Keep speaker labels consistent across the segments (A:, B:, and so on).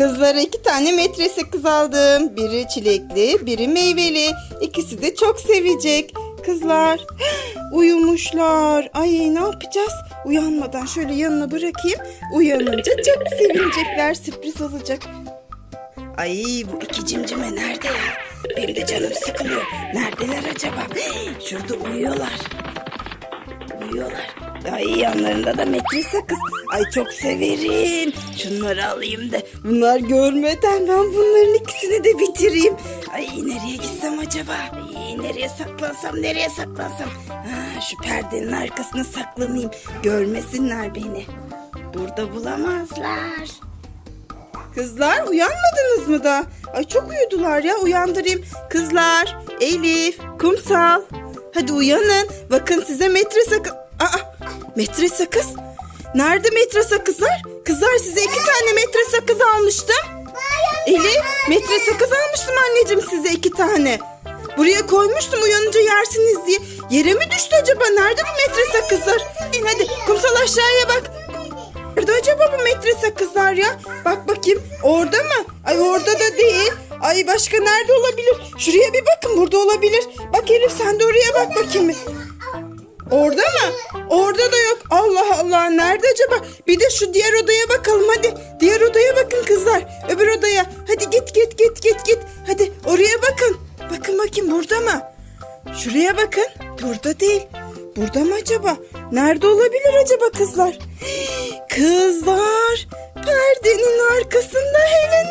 A: Kızlara iki tane metre sakız aldım. Biri çilekli, biri meyveli. İkisi de çok sevecek. Kızlar uyumuşlar. Ay ne yapacağız? Uyanmadan şöyle yanına bırakayım. Uyanınca çok sevinecekler. Sürpriz olacak. Ay bu iki cimcime nerede ya? Benim de canım sıkılıyor. Neredeler acaba? Şurada uyuyorlar. Uyuyorlar. Ay yanlarında da metre sakız. Ay çok severim. Şunları alayım da bunlar görmeden ben bunların ikisini de bitireyim. Ay nereye gitsem acaba? Ay nereye saklansam nereye saklansam? Ha, şu perdenin arkasına saklanayım. Görmesinler beni. Burada bulamazlar. Kızlar uyanmadınız mı da? Ay çok uyudular ya uyandırayım. Kızlar, Elif, Kumsal. Hadi uyanın. Bakın size metre sakız... Aa, metre sakız? Nerede metre sakızlar? Kızlar size iki tane metre sakız almıştım. Elif, metre sakız almıştım anneciğim size iki tane. Buraya koymuştum uyanınca yersiniz diye. Yere mi düştü acaba? Nerede bu metre sakızlar? Hadi kumsal aşağıya bak. Nerede acaba bu metre sakızlar ya? Bak bakayım. Orada mı? Ay orada da değil. Ay başka nerede olabilir? Şuraya bir bakın burada olabilir. Bak Elif sen de oraya bak bakayım. Orada mı? Orada da yok. Allah Allah nerede acaba? Bir de şu diğer odaya bakalım hadi. Diğer odaya bakın kızlar. Öbür odaya. Hadi git git git git git. Hadi oraya bakın. Bakın bakayım burada mı? Şuraya bakın. Burada değil. Burada mı acaba? Nerede olabilir acaba kızlar? Kızlar. Perdenin arkasında Hello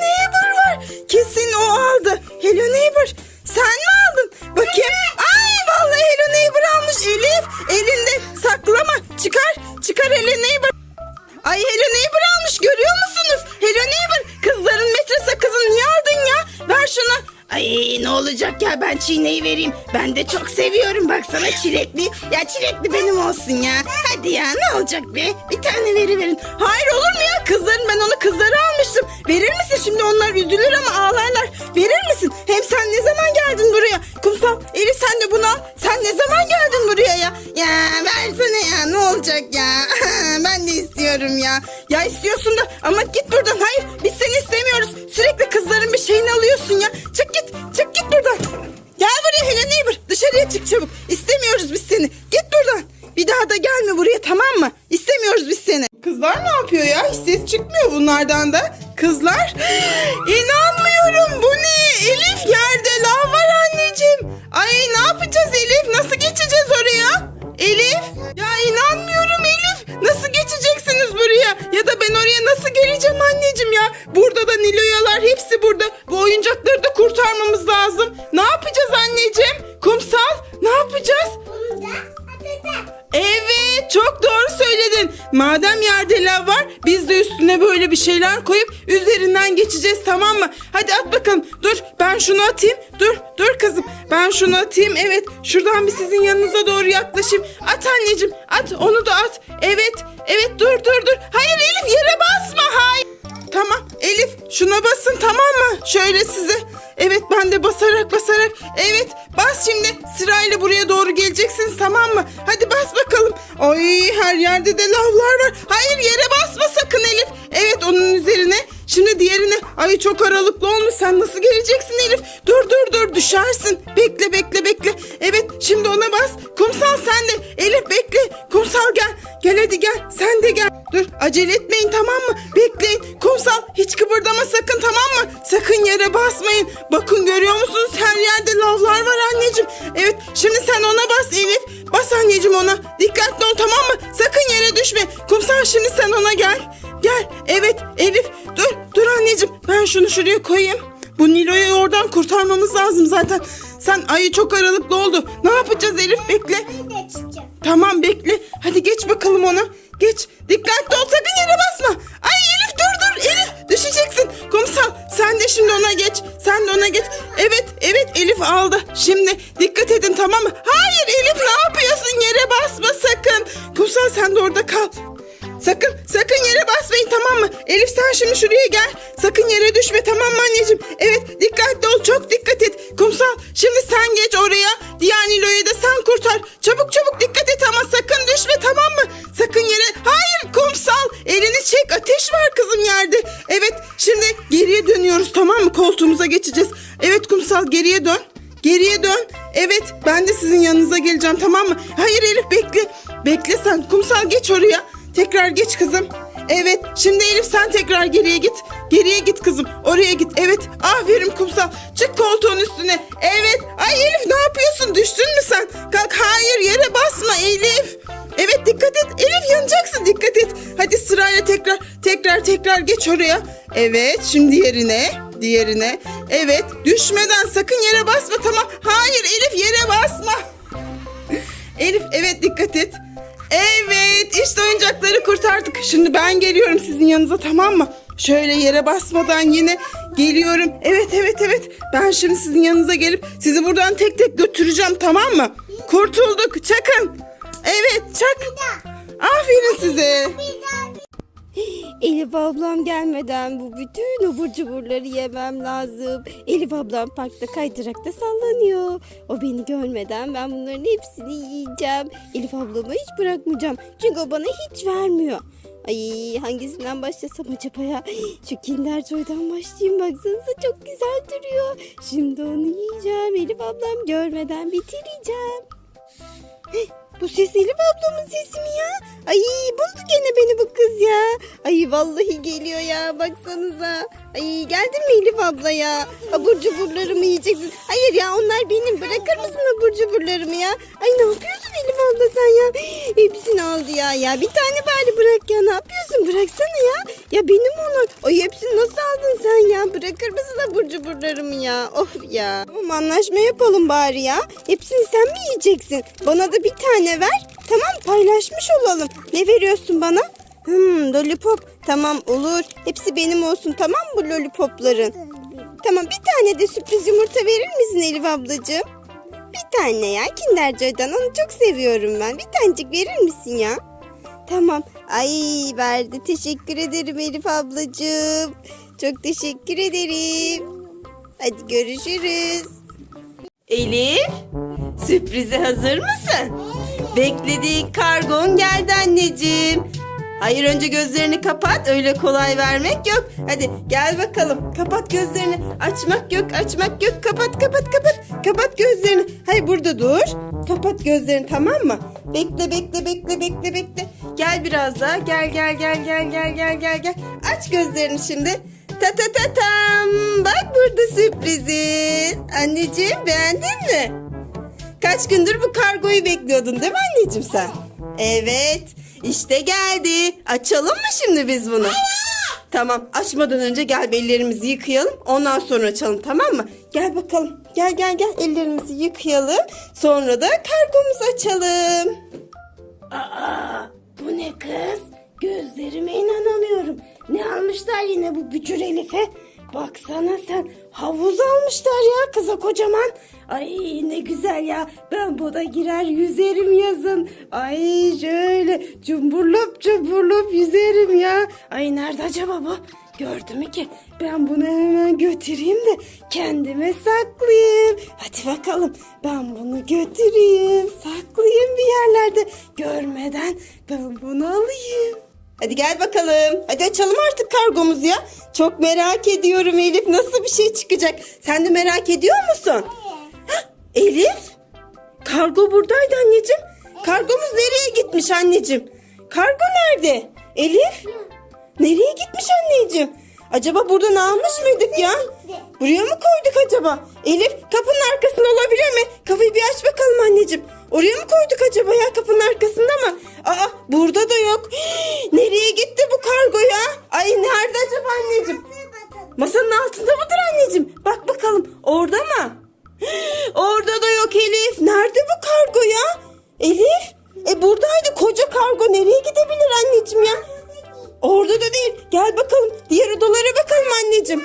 A: vereyim. Ben de çok seviyorum baksana çilekli. Ya çilekli benim olsun ya. Hadi ya ne olacak be? Bir tane veri verin. Hayır olur mu ya kızların ben onu kızlara almıştım. Verir misin şimdi onlar üzülür ama ağlarlar. Verir misin? Hem sen ne zaman geldin buraya? Kumsal Elif sen de bunu al. Sen ne zaman geldin buraya ya? Ya versene ya ne olacak ya? ben de istiyorum ya. Ya istiyorsun da ama git buradan. Hayır biz seni istemiyoruz. Sürekli kızların bir şeyini alıyorsun ya. Çık çabuk. İstemiyoruz biz seni. Git buradan. Bir daha da gelme buraya tamam mı? İstemiyoruz biz seni. Kızlar ne yapıyor ya? Hiç ses çıkmıyor bunlardan da. Kızlar inanmıyorum bu ne? Elif yerde lav Madem yerde lav var biz de üstüne böyle bir şeyler koyup üzerinden geçeceğiz tamam mı? Hadi at bakalım. Dur ben şunu atayım. Dur dur kızım ben şunu atayım. Evet şuradan bir sizin yanınıza doğru yaklaşayım. At anneciğim at onu da at. Evet evet dur dur dur. Hayır Elif yere basma hayır. Tamam Elif şuna basın tamam mı? Şöyle size. Evet ben de basarak basarak. Evet bas şimdi sırayla buraya doğru geleceksiniz tamam mı? Hadi bas bakalım. Ay her yerde de lavlar var. Hayır yere basma sakın Elif. Evet onun üzerine. Şimdi diğerine. Ay çok aralıklı olmuş. Sen nasıl geleceksin Elif? Dur dur dur düşersin. Bekle bekle bekle. Evet şimdi ona bas. Kumsal sen de. Elif bekle. Kumsal gel. Gel hadi gel. Sen de gel. Dur acele etmeyin tamam mı? Bekleyin. Hiç kıpırdama sakın tamam mı? Sakın yere basmayın. Bakın görüyor musunuz? Her yerde lavlar var anneciğim. Evet şimdi sen ona bas Elif. Bas anneciğim ona. Dikkatli ol tamam mı? Sakın yere düşme. Kumsal şimdi sen ona gel. Gel. Evet Elif dur dur anneciğim. Ben şunu şuraya koyayım. Bu Nilo'yu oradan kurtarmamız lazım zaten. Sen ayı çok aralıklı oldu. Ne yapacağız Elif bekle. Tamam bekle. Hadi geç bakalım ona. Geç. Dikkatli ol sakın yere basma. Ay Elif düşeceksin. Kumsal sen de şimdi ona geç. Sen de ona geç. Evet evet Elif aldı. Şimdi dikkat edin tamam mı? Hayır Elif ne yapıyorsun yere basma sakın. Kumsal sen de orada kal. Sakın sakın yere basmayın. tamam mı? Elif sen şimdi şuraya gel. Sakın yere düşme tamam mı anneciğim? Evet dikkatli ol çok dikkat et. Kumsal şimdi sen geç oraya. Diğer Nilo'yu da sen kurtar. Çabuk çabuk dikkat et ama sakın düşme tamam mı? Sakın yere. Hayır kumsal elini çek ateş var kızım yerde. Evet şimdi geriye dönüyoruz tamam mı? Koltuğumuza geçeceğiz. Evet kumsal geriye dön. Geriye dön. Evet ben de sizin yanınıza geleceğim tamam mı? Hayır Elif bekle. Bekle sen. Kumsal geç oraya. Tekrar geç kızım. Evet şimdi Elif sen tekrar geriye git. Geriye git kızım. Oraya git. Evet aferin kumsal. Çık koltuğun üstüne. Evet. Ay Elif ne yapıyorsun? Düştün mü sen? Kalk hayır yere basma Elif. Evet dikkat et. Elif yanacaksın dikkat et. Hadi sırayla tekrar tekrar tekrar geç oraya. Evet şimdi yerine. Diğerine. Evet düşmeden sakın yere basma tamam. Hayır Elif yere basma. Elif evet dikkat et. Evet işte oyuncakları kurtardık. Şimdi ben geliyorum sizin yanınıza tamam mı? Şöyle yere basmadan yine geliyorum. Evet evet evet. Ben şimdi sizin yanınıza gelip sizi buradan tek tek götüreceğim tamam mı? Kurtulduk çakın. Evet çak. Aferin size.
B: Elif ablam gelmeden bu bütün abur cuburları yemem lazım. Elif ablam parkta kaydırakta sallanıyor. O beni görmeden ben bunların hepsini yiyeceğim. Elif ablamı hiç bırakmayacağım. Çünkü o bana hiç vermiyor. Ay hangisinden başlasam acaba ya? Şu Kinder Joy'dan başlayayım baksanıza çok güzel duruyor. Şimdi onu yiyeceğim. Elif ablam görmeden bitireceğim. Bu ses Elif ablamın sesi mi ya? Ay buldu gene beni bu kız ya. Ay vallahi geliyor ya baksanıza. Ay geldin mi Elif abla ya? Abur cuburlarımı yiyeceksin. Hayır ya onlar benim. Bırakır mısın abur cuburlarımı ya? Ay ne yapıyorsun Elif abla sen ya? Hepsini aldı ya. Ya bir tane bari bırak ya. Ne yapıyorsun? Bıraksana ya. Ya benim onlar. Ay hepsini nasıl aldın sen ya? Bırakır mısın abur cuburlarımı ya? Of ya. Tamam anlaşma yapalım bari ya. Hepsini sen mi yiyeceksin? Bana da bir tane ver. Tamam paylaşmış olalım. Ne veriyorsun bana? Hmm lollipop. Tamam olur. Hepsi benim olsun tamam bu lollipopların? Tamam bir tane de sürpriz yumurta verir misin Elif ablacığım? Bir tane ya Kinder Joy'dan onu çok seviyorum ben. Bir tanecik verir misin ya? Tamam. Ay verdi. Teşekkür ederim Elif ablacığım. Çok teşekkür ederim. Hadi görüşürüz.
C: Elif, sürprize hazır mısın? Beklediğin kargon geldi anneciğim. Hayır önce gözlerini kapat öyle kolay vermek yok. Hadi gel bakalım kapat gözlerini. Açmak yok açmak yok kapat kapat kapat. Kapat gözlerini. Hayır burada dur. Kapat gözlerini tamam mı? Bekle bekle bekle bekle bekle. Gel biraz daha. Gel gel gel gel gel gel gel gel. Aç gözlerini şimdi. Ta ta ta tam. Bak burada sürprizin. Anneciğim beğendin mi? Kaç gündür bu kargoyu bekliyordun değil mi anneciğim sen? Evet. İşte geldi. Açalım mı şimdi biz bunu? Tamam. Açmadan önce gel ellerimizi yıkayalım. Ondan sonra açalım tamam mı? Gel bakalım. Gel gel gel ellerimizi yıkayalım. Sonra da kargomuzu açalım. Aa, bu ne kız? Gözlerime inanamıyorum. Ne almışlar yine bu bücür Elif'e? Baksana sen havuz almışlar ya kıza kocaman. Ay ne güzel ya. Ben buna girer yüzerim yazın. Ay şöyle cumburlop cumburlop yüzerim ya. Ay nerede acaba bu? Gördü mü ki? Ben bunu hemen götüreyim de kendime saklayayım. Hadi bakalım ben bunu götüreyim. Saklayayım bir yerlerde. Görmeden ben bunu alayım. Hadi gel bakalım. Hadi açalım artık kargomuzu ya. Çok merak ediyorum Elif. Nasıl bir şey çıkacak? Sen de merak ediyor musun? Hah, Elif? Kargo buradaydı anneciğim. Kargomuz nereye gitmiş anneciğim? Kargo nerede? Elif? Nereye gitmiş anneciğim? Acaba buradan almış mıydık ya? Buraya mı koyduk acaba? Elif kapının arkasında olabilir mi? Kapıyı bir aç bakalım anneciğim. Oraya mı koyduk acaba ya kapının arkasında mı? Aa burada da yok. Nereye gitti bu kargo ya? Ay nerede acaba anneciğim? Masanın altında mıdır anneciğim? Bak bakalım orada mı? Orada da yok Elif. Nerede bu kargo ya? Elif? E buradaydı koca kargo. Nereye gidebilir anneciğim ya? Orada da değil. Gel bakalım. Diğer odalara bakalım anneciğim.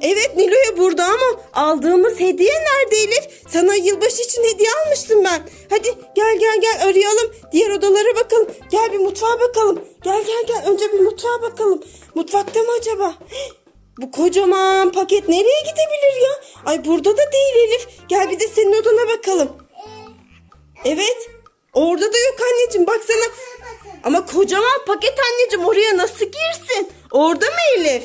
C: Evet Nilo'ya burada ama aldığımız hediye nerede Elif?
A: Sana yılbaşı için hediye almıştım ben. Hadi gel gel gel arayalım. Diğer odalara bakalım. Gel bir mutfağa bakalım. Gel gel gel önce bir mutfağa bakalım. Mutfakta mı acaba? Bu kocaman paket nereye gidebilir ya? Ay burada da değil Elif. Gel bir de senin odana bakalım. Evet. Orada da yok anneciğim baksana. Ama kocaman paket anneciğim oraya nasıl girsin? Orada mı Elif?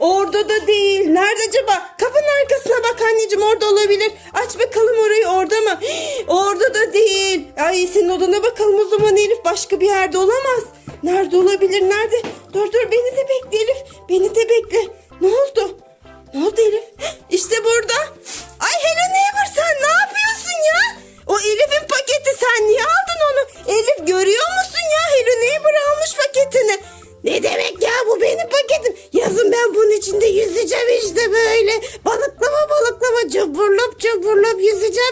A: Orada da değil. Nerede acaba? Kapının arkasına bak anneciğim orada olabilir. Aç bakalım orayı orada mı? Orada da değil. Ay senin odana bakalım o zaman Elif. Başka bir yerde olamaz. Nerede olabilir? Nerede? Dur dur beni de bekle Elif. Beni de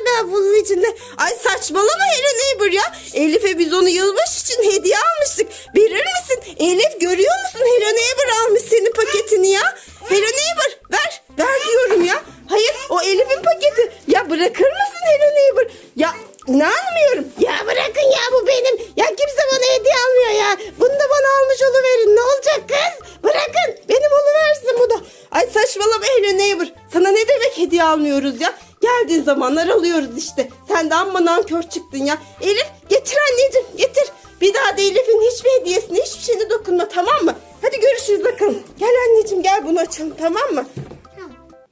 A: ben bunun içinde. Ay saçmalama Hello Neighbor ya. Elif'e biz onu yılbaşı için hediye almıştık. Verir misin? Elif görüyor musun? Hello Neighbor almış senin paketini ya. Hello Neighbor ver. Ver diyorum ya. Hayır o Elif'in paketi. Ya bırakır mısın Hello Neighbor? Ya inanmıyorum. Ya bırakın ya bu benim. Ya kimse bana hediye almıyor ya. Bunu da bana almış oluverin. Ne olacak kız? Bırakın. Benim oluversin bu da. Ay saçmalama Hello Neighbor. Sana ne demek hediye almıyoruz ya? Geldiğin zamanlar alıyoruz işte. Sen de amma nankör çıktın ya. Elif getir anneciğim getir. Bir daha da Elif'in hiçbir hediyesine hiçbir şeyine dokunma tamam mı? Hadi görüşürüz bakalım. Gel anneciğim gel bunu açalım tamam mı?